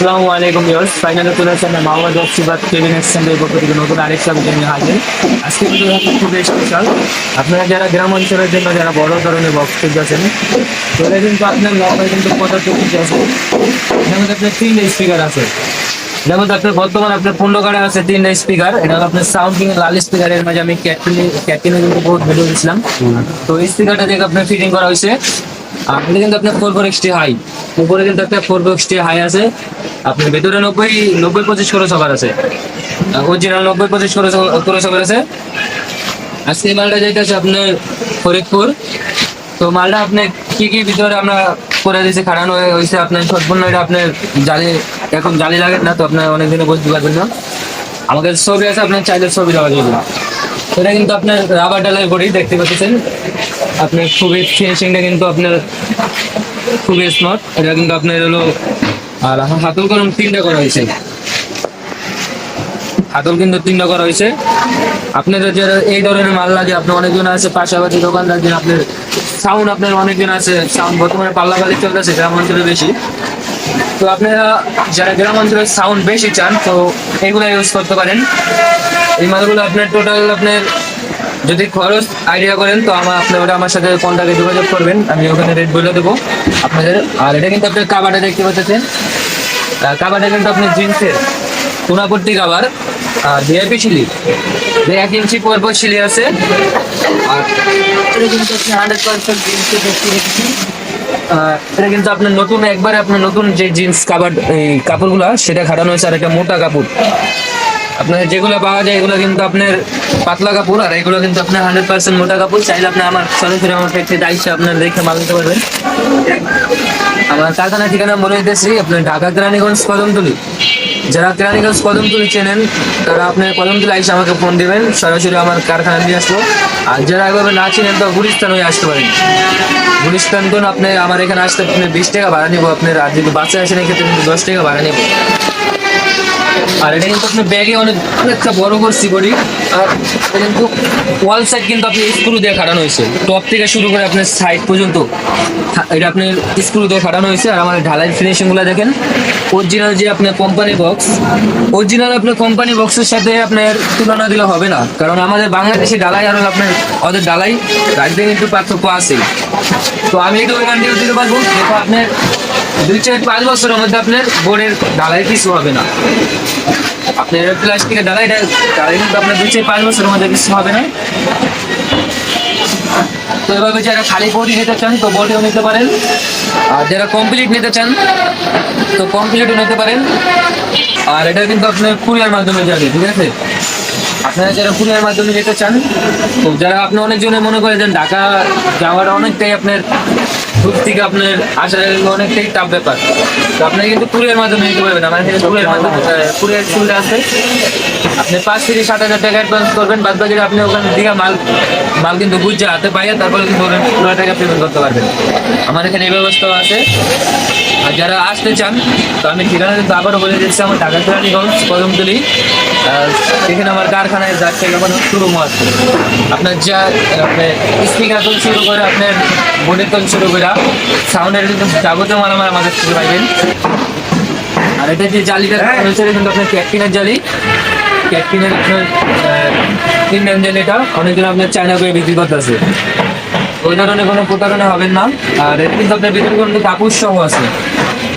আসসালামু আলাইকুম viewers. Finally চলে আসছে আমরা মাওয়া দক্ষিবাদ কেবিন এক্সচেঞ্জের পক্ষ থেকে নতুন আরেকটা ভিডিও নিয়ে হাজির। আজকে হচ্ছে খুবই স্পেশাল আপনারা যারা গ্রাম অঞ্চলের জন্য, যারা বড় ধরনের বক্স খুঁজছেন তো এটা কিন্তু আপনার নর্মাল কিন্তু পঁচাত্তর কিছু আছে। যেমন আপনার তিনটে স্পিকার আছে। যেমন আপনার বর্তমানে আপনার পনেরো কার্ডে আছে তিনটা স্পিকার এটা আপনার সাউন্ড কিং লাল স্পিকারের মাঝে আমি ক্যাটকিনে ক্যাটকিনে কিন্তু বহুত ভিডিও দিয়েছিলাম। তো স্পিকারটা দেখে আপনার ফিটিং করা হয়েছে। আর এটা কিন্তু আপনার ফোর ফোর এক্সটি হাই উপরে কিন্তু একটা ফোর ফোর এক্সটি হাই আছে। আপনার ভেতরে নব্বই নব্বই পঁচিশ খরচ হবার আছে। অরিজিনাল নব্বই পঁচিশ খরচ খরচ হবার আছে। আজকে এই মালটা যেটা আছে আপনার ফরিদপুর তো মালটা আপনি কি কি ভিতরে আমরা করে দিয়েছি, খাড়ানো হয়েছে, আপনার সম্পূর্ণ এটা আপনার জালি, এখন জালি লাগে না, তো আপনার অনেক দিনে বুঝতে পারবেন না। আমাদের ছবি আছে, আপনার চাইলে ছবি দেওয়া যাবে। সেটা কিন্তু আপনার রাবার ডালাই করি দেখতে পাচ্ছেন। আপনার খুবই ফিনিশিংটা কিন্তু আপনার খুবই স্মার্ট এটা কিন্তু আপনার হলো, আর হাতল কলম তিনটা করা হয়েছে। হাতল কিন্তু তিনটা করা হয়েছে। আপনাদের যারা এই ধরনের মাল লাগে আপনি অনেকজন আছে, পাশাপাশি দোকানদার যে আপনার সাউন্ড আপনার অনেকজন আছে সাউন্ড বর্তমানে পাল্লা পাল্লি চলতেছে, গ্রাম অঞ্চলে বেশি। তো আপনারা যারা গ্রাম অঞ্চলে সাউন্ড বেশি চান, তো এগুলো ইউজ করতে পারেন। এই মালগুলো আপনার টোটাল আপনার যদি খরচ আইডিয়া করেন, তো আমার আপনি ওটা আমার সাথে কন্ট্যাক্টে যোগাযোগ করবেন, আমি ওখানে রেট বলে দেবো আপনাদের। আর এটা কিন্তু আপনার কাবাটা দেখতে পাচ্ছেন। কাবাটা কিন্তু আপনার জিন্সের কোনাপট্টি কাবার, আর ভিআইপি শিলি এক ইঞ্চি পর পর শিলি আছে। আর এটা কিন্তু আপনি হান্ড্রেড এটা কিন্তু আপনার নতুন, একবারে আপনার নতুন যে জিন্স কাবার কাপড়গুলো, সেটা খাটানো হয়েছে আর একটা মোটা কাপড়। আপনার যেগুলো পাওয়া যায়, এগুলো কিন্তু আপনার পাতলা কাপড়, আর এগুলো কিন্তু আপনার হান্ড্রেড পার্সেন্ট মোটা কাপড়। চাইলে আপনি আমার সরাসরি আমার ফ্যাক্টরিতে আইসে আপনার দেখে মাল নিতে পারবেন। আমার কারখানা ঠিকানা বলে দিতেছি আপনার ঢাকা কেরানীগঞ্জ কদমতলি। যারা কেরানীগঞ্জ কদমতলি চেনেন, তারা আপনার কদমতলি আইসে আমাকে ফোন দিবেন, সরাসরি আমার কারখানা নিয়ে আসব। আর যারা এভাবে না চিনেন তো গুলিস্তান হয়ে আসতে পারেন। গুলিস্তান তো আপনি আমার এখানে আসতে আপনি বিশ টাকা ভাড়া নিবো, আপনার আর যদি বাচ্চা আসেন, এক্ষেত্রে কিন্তু দশ টাকা ভাড়া নেব। আর এটা কিন্তু আপনার ব্যাগে অনেক অনেকটা বড় করছি বডি আর কিন্তু ওয়াল সাইড কিন্তু আপনি স্ক্রু দিয়ে খাটানো হয়েছে। টপ থেকে শুরু করে আপনার সাইড পর্যন্ত। এটা আপনার স্ক্রু দিয়ে খাটানো হয়েছে। আর আমাদের ঢালাই ফিনিশিংগুলো দেখেন। অরিজিনাল যে আপনার কোম্পানি বক্স অরিজিনাল আপনার কোম্পানি বক্সের সাথে আপনার তুলনা দিলে হবে না। কারণ আমাদের বাংলাদেশে ডালাই আর আপনার ওদের ডালাই রাখতে কিন্তু পার্থক্য আছে তো আমি একটু ওইখান থেকে দিতে পারব আপনার দুই চার পাঁচ বছরের মধ্যে আপনার বোর্ডের ডালাই কিছু হবে না। আপনার প্লাস্টিকের ডালাই ডালাই কিন্তু আপনার দুই চার পাঁচ বছরের মধ্যে কিছু হবে না। তো এভাবে যারা খালি বডি নিতে চান, তো বডিও নিতে পারেন। আর যারা কমপ্লিট নিতে চান, তো কমপ্লিটও নিতে পারেন। আর এটা কিন্তু আপনার কুরিয়ার মাধ্যমে যাবে, ঠিক আছে? আপনারা যারা কুরিয়ার মাধ্যমে যেতে চান, তো যারা আপনি অনেকজনে মনে করে যে ঢাকা যাওয়াটা অনেকটাই আপনার দূর থেকে আপনার আসার অনেকটাই টাফ ব্যাপার? তো আপনি কিন্তু কুরিয়ার মাধ্যমে নিতে পারবেন, আমার এখানে কুরিয়ার মাধ্যমে। কুরিয়ার সুবিধা আছে। আপনি পাঁচ থেকে সাত হাজার টাকা অ্যাডভান্স করবেন, বাদ বাকি আপনি ওখানে থেকে মাল মাল কিন্তু বুঝছে হাতে পাইয়ে তারপরে কিন্তু পুরো টাকা পেমেন্ট করতে পারবেন। আমার এখানে এই ব্যবস্থাও আছে। আর যারা আসতে চান তো আমি ঠিকানা কিন্তু আবারও বলে দিচ্ছি আমার ঢাকা কেরানীগঞ্জ কদমতলি। আর এখানে আমার কারখানায় থেকে আমার শোরুম আছে। আপনার যা আপনার স্পিকার থেকে শুরু করে আপনার বোর্ডের থেকে শুরু করে সাউন্ডের কিন্তু যাবতীয় মাল আমার আমাদের থেকে পাইবেন। আর এটা যে জালিটা হচ্ছে এটা কিন্তু আপনার ক্যাটকিনের জালি। ক্যাটকিনের আপনার ইন্ডিয়ান জালি এটা। অনেকদিন আপনার চায়না করে বিক্রি করতেছে। ওই ধরনের কোনো প্রতারণা হবেন না। আর এর কিন্তু আপনার ভিতরে কিন্তু কাপড় সহ আছে।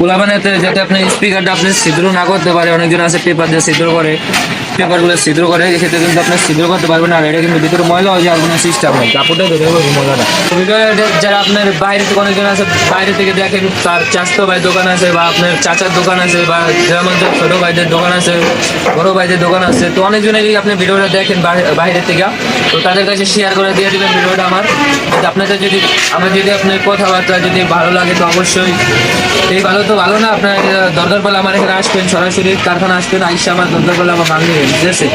পোলাবানাতে যাতে আপনি স্পিকারটা আপনি ছিদ্র না করতে পারে অনেকজন আছে পেপার দিয়ে ছিদ্র করে পেপারগুলো ছিদ্র করে এক্ষেত্রে কিন্তু আপনার ছিদ্র করতে পারবেন না আর এটা কিন্তু ভিতরে ময়লা হয়ে যাওয়ার কোনো সিস্টেম নেই। কাপড়টা ধরে হবে ময়লাটা। যারা আপনার বাইরে থেকে অনেকজন আছে বাইরে থেকে দেখেন তার চাস্তো ভাই দোকান আছে বা আপনার চাচার দোকান আছে বা অঞ্চল ছোট ভাইদের দোকান আছে বড় ভাইদের দোকান আছে তো অনেকজনেরই আপনি ভিডিওটা দেখেন বাইরে- থেকে। তো তাদের কাছে শেয়ার করে দিয়ে দেবেন ভিডিওটা আমার। আপনাদের যদি আমার যদি আপনার কথাবার্তা যদি ভালো লাগে তো অবশ্যই এই ভালো তো ভালো না, আপনার দরকার আমার এখানে আসবেন, সরাসরি কারখানা আসবেন, আইসা আমার দরকার আমার মাল ঠিক আছে